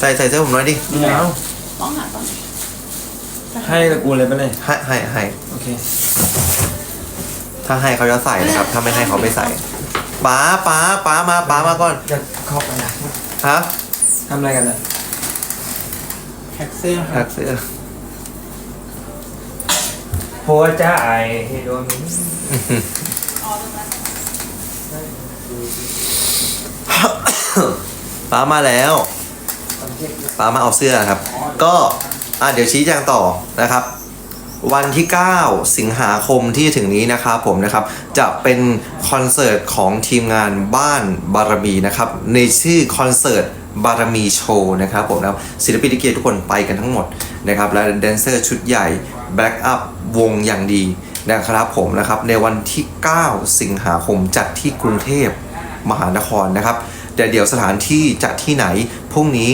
ใส่ใส่เสื้อผมหน่อยดิไม่เอาต้องหาต้องให้กับกูเลยไปะเนี่ยให้ให้ให้โอเคถ้าให้เขาจะใส่นะครับ ถ้าไม่ให้เขาไม่ใส่ป๋าป๋าป๋ามาป๋ามาก่อนจะเข้าไปนะฮะทำอะไรกันอะแท็กเสื้อคหัรับกเสื้อหัวใจให้โดนป๋ามาแล้ว ป๋ามาเอาเสื้อครับ ก็อะเดี๋ยวชี้แจงต่อนะครับ วันที่ 9 สิงหาคมที่ถึงนี้นะครับผมนะครับ จะเป็นคอนเสิร์ตของทีมงานบ้านบารมีนะครับ ในชื่อคอนเสิร์ตบารมีโชว์นะครับผมนะครับศิลปินลิเกทุกคนไปกันทั้งหมดนะครับ และแดนเซอร์ชุดใหญ่แบ็กอัพวงอย่างดีนะครับผมนะครับ ในวันที่ 9 สิงหาคมจัดที่กรุงเทพมหานครนะครับแต่เดี๋ยวสถานที่จัดที่ไหนพรุ่งนี้